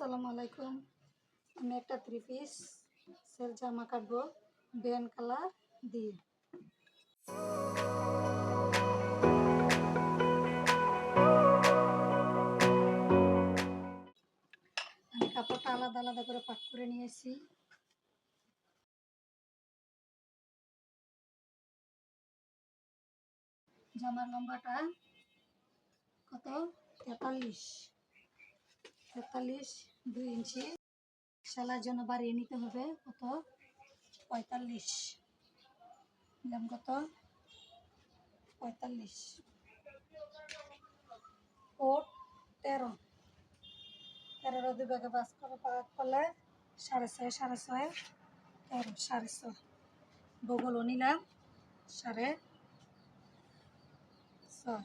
আসসালামু আলাইকুম। আমি একটা থ্রি পিস সেল জামা কাটবো, বেন কালার দিয়ে। আমি কাপড়টা আলাদা আলাদা করে পাক করে নিয়েছি। জামার লম্বাটা কত? তেতাল্লিশ। তেতাল্লিশ দুই ইঞ্চি। সেলার জন্য বাড়িয়ে নিতে হবে। কত? পঁয়তাল্লিশ। নিলাম কত? পঁয়তাল্লিশ। কোট তেরো। তেরোর দুই ভাগে বাস করে পাক করলে সাড়ে ছয় সাড়ে ছয়, তেরো, সাড়ে ছয়। বগলও নিলাম, সাড়ে ছয়।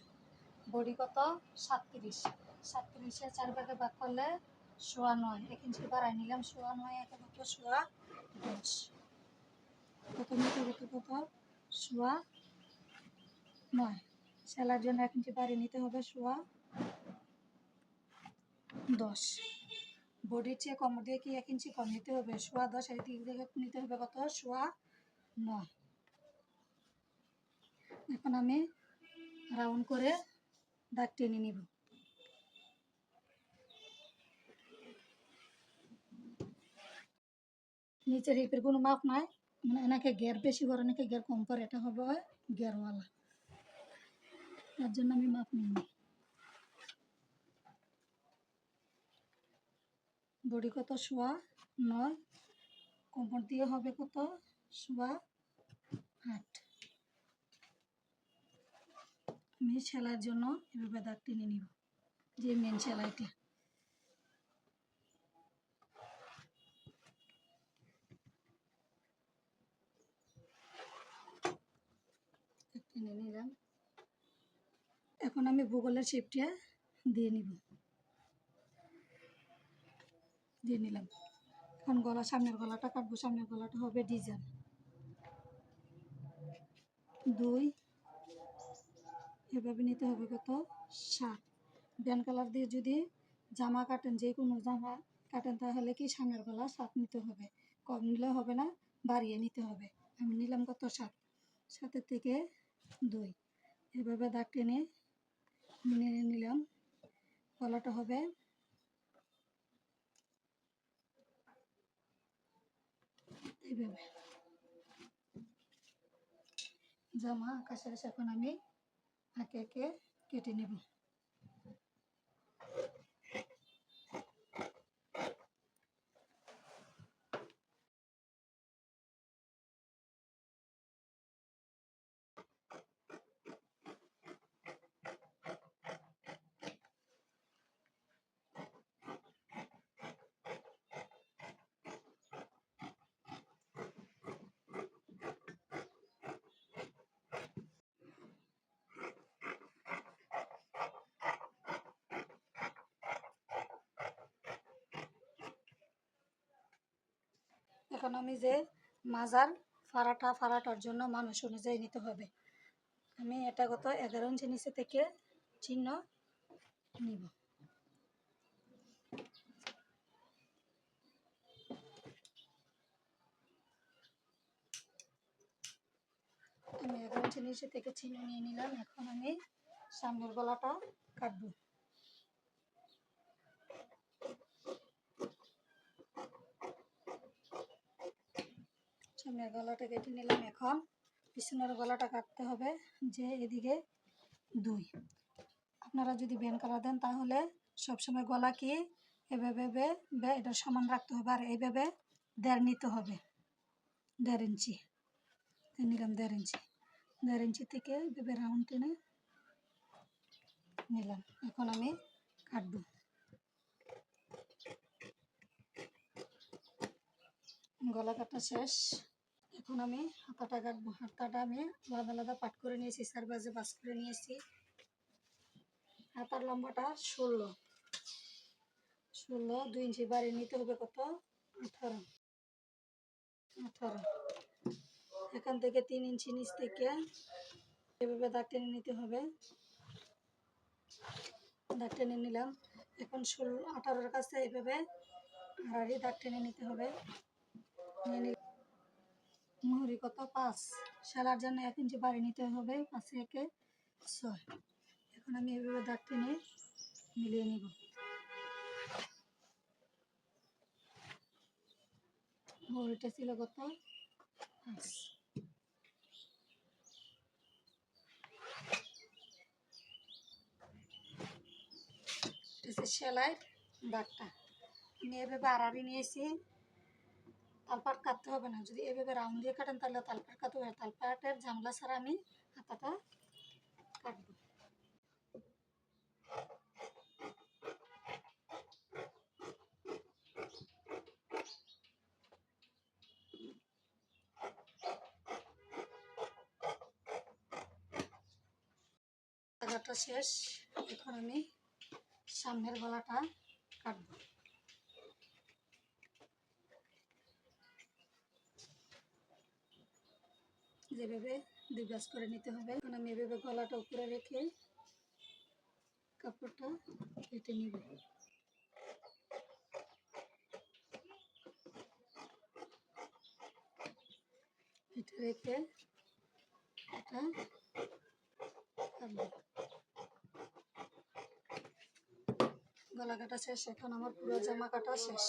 বডি কত? সাতত্রিশ। সাতত্রিশে চার ভাগে ভাগ করলে সোয়া নয়। এক ইঞ্চি বাড়াই নিলাম, সোয়া নয়, একে সোয়া দশ। সোয়া নয়। সেলার জন্য এক ইঞ্চি বাড়িয়ে নিতে হবে সোয়া দশ। বডির চেয়ে কম দিয়ে কি এক ইঞ্চি কম নিতে হবে? সোয়া দশ এই দিক থেকে নিতে হবে কত? সোয়া নয়। এখন আমি রাউন্ড করে দাগ টেনে নিব। নিচের হিপের কোনো মাপ নাই। মানে এনাকে গের বেশি করে নাকি গের কম করে, এটা হবে গেরওয়ালা। তার জন্য আমি মাপ নিই বডি কত? শোয়া নয়। কোমর দিয়ে হবে কত? শোয়া আট। আমি সেলাইয়ের জন্য এভাবে দাগ টেনে নিব, যে মেন সেলাইটা। টেনে নিলাম। এখন আমি ভূগোলের শেপটা দিয়ে নিব। দিয়ে নিলাম। এখন গলা, সামনের গলাটা কাটবো। সামনের গলাটা হবে ডিজাইন। দুই, এভাবে নিতে হবে কত? সাত। ব্যান কালার দিয়ে যদি জামা কাটেন, যে কোনো জামা কাটেন, তাহলে কি সামনের গলা সাত নিতে হবে? কম নিলে হবে না, বাড়িয়ে নিতে হবে। আমি নিলাম কত? সাত। সাতের থেকে দুই। এভাবে দাগ টেনে নিয়ে নিলাম। কলাটা হবে এইভাবে। জামা আকাশের এখন আমি একে একে কেটে নেব। আমি যে মাজার ফাড়াটা ফাড়াটার জন্য মানুষ অনুযায়ী নিতে হবে। আমি এটা কত এগারো ইঞ্চি নিচে থেকে চিহ্ন নিব। আমি এগারো ইঞ্চি নিচে থেকে চিহ্ন নিয়ে নিলাম। এখন আমি সামনের গলাটা কাটবো। সামনের গলাটা কেটে নিলাম এখন। পিছনের গলাটা কাটতে হবে, যে এদিকে দুই। আপনারা যদি বেন কালার দেন তাহলে সবসময় গলা কি এভাবে এটা সমান রাখতে হবে আর এইভাবে দেড় নিতে হবে। দেড় ইঞ্চি। নিলাম দেড় ইঞ্চি। দেড় ইঞ্চি থেকে এভাবে রাউন্ড টেনে নিলাম। এখন আমি কাটবো। গলা কাটা শেষ। এখন আমি হাতাটা হাতাটা আমি আলাদা আলাদা পাট করে নিয়েছি চার বাজে বাস করে নিয়েছি। হাতার লম্বাটা ষোলো। ষোলো, দুই ইঞ্চি বাড়ি নিতে হবে কত? আঠারো। আঠারো। এখান থেকে তিন ইঞ্চি নিচ থেকে এভাবে দাগ টেনে নিতে হবে। দাগ টেনে নিলাম। এখন ষোলো, আঠারোর কাছে এভাবে আড়াআড়ি দাগ টেনে নিতে হবে। নিয়ে মুহুরি কত পাঁচ। সেলার জন্য এক ইঞ্চি বাড়ি নিতে হবে, পাঁচে একে ছয়। এখন আমি এভাবে দাগ টেনে মিলিয়ে নিব। মুহুরিটা ছিল কত? পাঁচ। সেলাইয়ের দাগটা। আমি এভাবে আড়াআড়ি নিয়েছি। তালপাট কাটতে হবে না। যদি এভাবে রাউন্ড দিয়ে কাটেন তাহলে তালপাট কাটতে হবে। তালপাটের ঝামেলা ছাড়া আমি হাতাটা কাটবো। শেষ। এখন আমি সামনের গলাটা কাটবো। যেভাবে দুই গাছ করে নিতে হবে। এখন আমি এভাবে গলাটা উপরে রেখে কাপড়টা কেটে নিব। এটা রেখে এটা গলা কাটা শেষ, এখন আমার পুরো জামা কাটা শেষ।